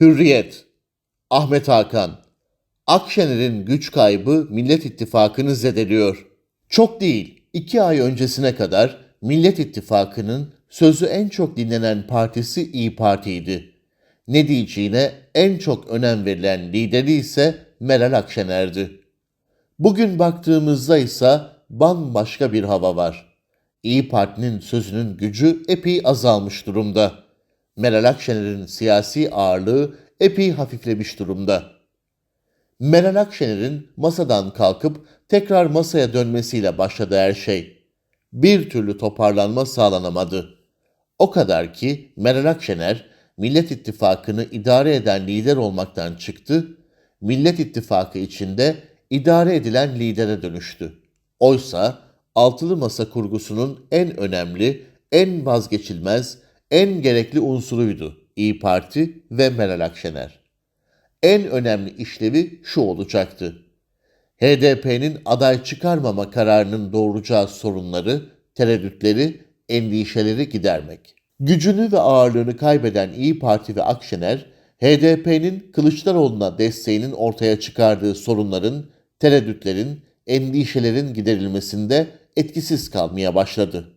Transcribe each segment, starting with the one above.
Hürriyet Ahmet Hakan Akşener'in güç kaybı Millet İttifakı'nı zedeliyor. Çok değil, iki ay öncesine kadar Millet İttifakı'nın sözü en çok dinlenen partisi İyi Parti'ydi. Ne diyeceğine en çok önem verilen lideri ise Meral Akşener'di. Bugün baktığımızda ise bambaşka bir hava var. İyi Parti'nin sözünün gücü epey azalmış durumda. Meral Akşener'in siyasi ağırlığı epey hafiflemiş durumda. Meral Akşener'in masadan kalkıp tekrar masaya dönmesiyle başladı her şey. Bir türlü toparlanma sağlanamadı. O kadar ki Meral Akşener Millet İttifakı'nı idare eden lider olmaktan çıktı, Millet İttifakı içinde idare edilen lidere dönüştü. Oysa altılı masa kurgusunun en önemli, en vazgeçilmez, en gerekli unsuruydu İyi Parti ve Meral Akşener. En önemli işlevi şu olacaktı. HDP'nin aday çıkarmama kararının doğuracağı sorunları, tereddütleri, endişeleri gidermek. Gücünü ve ağırlığını kaybeden İyi Parti ve Akşener, HDP'nin Kılıçdaroğlu'na desteğinin ortaya çıkardığı sorunların, tereddütlerin, endişelerin giderilmesinde etkisiz kalmaya başladı.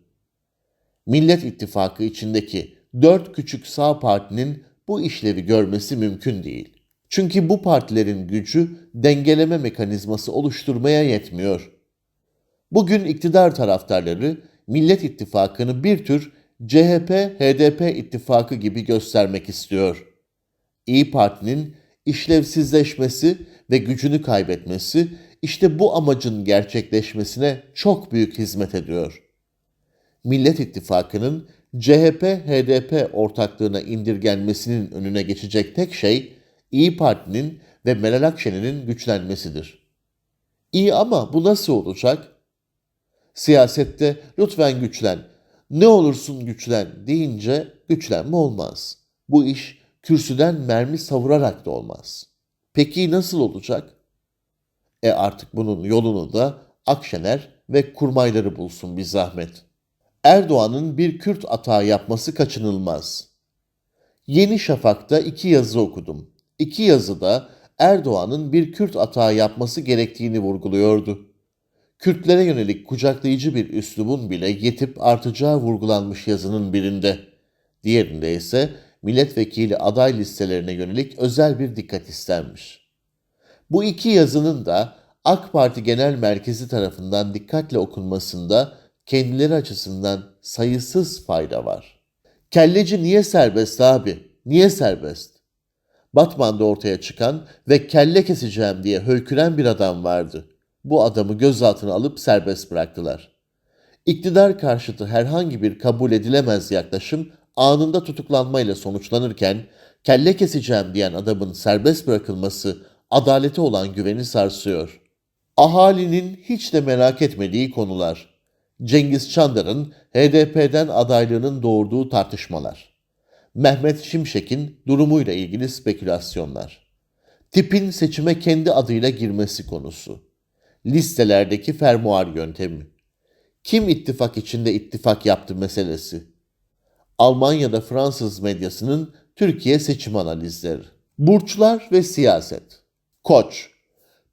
Millet İttifakı içindeki dört küçük sağ partinin bu işlevi görmesi mümkün değil. Çünkü bu partilerin gücü dengeleme mekanizması oluşturmaya yetmiyor. Bugün iktidar taraftarları Millet İttifakı'nı bir tür CHP-HDP ittifakı gibi göstermek istiyor. İyi Parti'nin işlevsizleşmesi ve gücünü kaybetmesi işte bu amacın gerçekleşmesine çok büyük hizmet ediyor. Millet İttifakı'nın CHP-HDP ortaklığına indirgenmesinin önüne geçecek tek şey İyi Parti'nin ve Meral Akşener'in güçlenmesidir. İyi ama bu nasıl olacak? Siyasette lütfen güçlen, ne olursun güçlen deyince güçlenme olmaz. Bu iş kürsüden mermi savurarak da olmaz. Peki nasıl olacak? E artık bunun yolunu da Akşener ve kurmayları bulsun bir zahmet. Erdoğan'ın bir Kürt atağı yapması kaçınılmaz. Yeni Şafak'ta iki yazı okudum. İki yazıda Erdoğan'ın bir Kürt atağı yapması gerektiğini vurguluyordu. Kürtlere yönelik kucaklayıcı bir üslubun bile yetip artacağı vurgulanmış yazının birinde. Diğerinde ise milletvekili aday listelerine yönelik özel bir dikkat istenmiş. Bu iki yazının da AK Parti Genel Merkezi tarafından dikkatle okunmasında kendileri açısından sayısız fayda var. Kelleci niye serbest abi? Niye serbest? Batman'da ortaya çıkan ve kelle keseceğim diye höyküren bir adam vardı. Bu adamı gözaltına alıp serbest bıraktılar. İktidar karşıtı herhangi bir kabul edilemez yaklaşım anında tutuklanmayla sonuçlanırken kelle keseceğim diyen adamın serbest bırakılması adalete olan güveni sarsıyor. Ahalinin hiç de merak etmediği konular. Cengiz Çandar'ın HDP'den adaylığının doğurduğu tartışmalar. Mehmet Şimşek'in durumuyla ilgili spekülasyonlar. Tipin seçime kendi adıyla girmesi konusu. Listelerdeki fermuar yöntemi. Kim ittifak içinde ittifak yaptı meselesi. Almanya'da Fransız medyasının Türkiye seçim analizleri. Burçlar ve siyaset. Koç.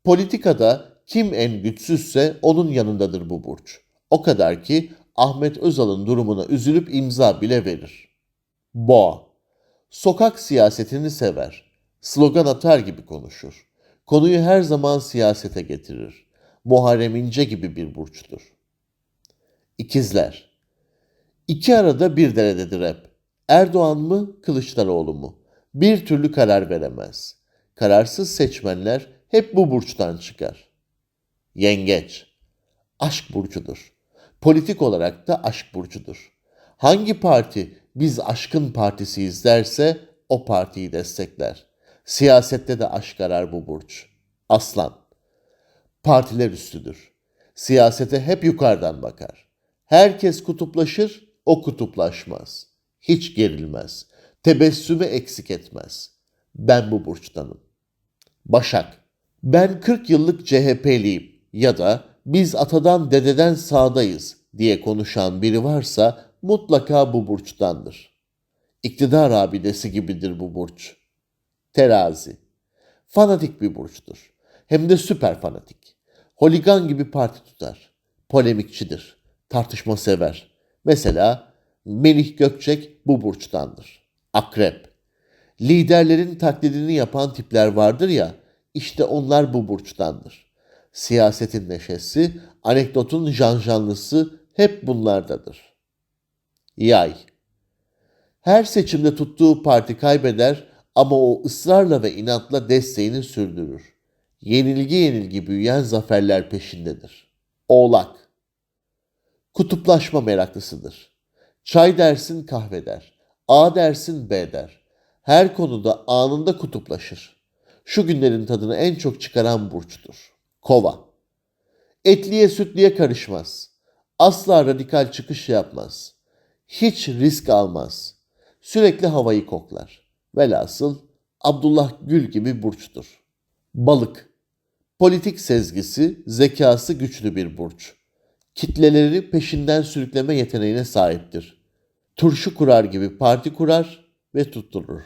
Politikada kim en güçsüzse onun yanındadır bu burç. O kadar ki Ahmet Özal'ın durumuna üzülüp imza bile verir. Boğa. Sokak siyasetini sever. Slogan atar gibi konuşur. Konuyu her zaman siyasete getirir. Muharrem İnce gibi bir burçtur. İkizler. İki arada bir derededir hep. Erdoğan mı, Kılıçdaroğlu mu? Bir türlü karar veremez. Kararsız seçmenler hep bu burçtan çıkar. Yengeç. Aşk burcudur. Politik olarak da aşk burcudur. Hangi parti biz aşkın partisiyiz derse o partiyi destekler. Siyasette de aşk arar bu burç. Aslan. Partiler üstüdür. Siyasete hep yukarıdan bakar. Herkes kutuplaşır, o kutuplaşmaz. Hiç gerilmez. Tebessümü eksik etmez. Ben bu burçtanım. Başak. Ben 40 yıllık CHP'liyim ya da biz atadan dededen sağdayız diye konuşan biri varsa mutlaka bu burçtandır. İktidar abidesi gibidir bu burç. Terazi. Fanatik bir burçtur. Hem de süper fanatik. Holigan gibi parti tutar. Polemikçidir. Tartışma sever. Mesela Melih Gökçek bu burçtandır. Akrep. Liderlerin taklidini yapan tipler vardır ya, işte onlar bu burçtandır. Siyasetin neşesi, anekdotun janjanlısı hep bunlardadır. Yay. Her seçimde tuttuğu parti kaybeder ama o ısrarla ve inatla desteğini sürdürür. Yenilgi yenilgi büyüyen zaferler peşindedir. Oğlak. Kutuplaşma meraklısıdır. Çay dersin kahve der. A dersin B der. Her konuda anında kutuplaşır. Şu günlerin tadını en çok çıkaran burçtur. Kova. Etliye sütliye karışmaz. Asla radikal çıkış yapmaz. Hiç risk almaz. Sürekli havayı koklar. Velhasıl Abdullah Gül gibi burçtur. Balık. Politik sezgisi, zekası güçlü bir burç. Kitleleri peşinden sürükleme yeteneğine sahiptir. Turşu kurar gibi parti kurar ve tutturur.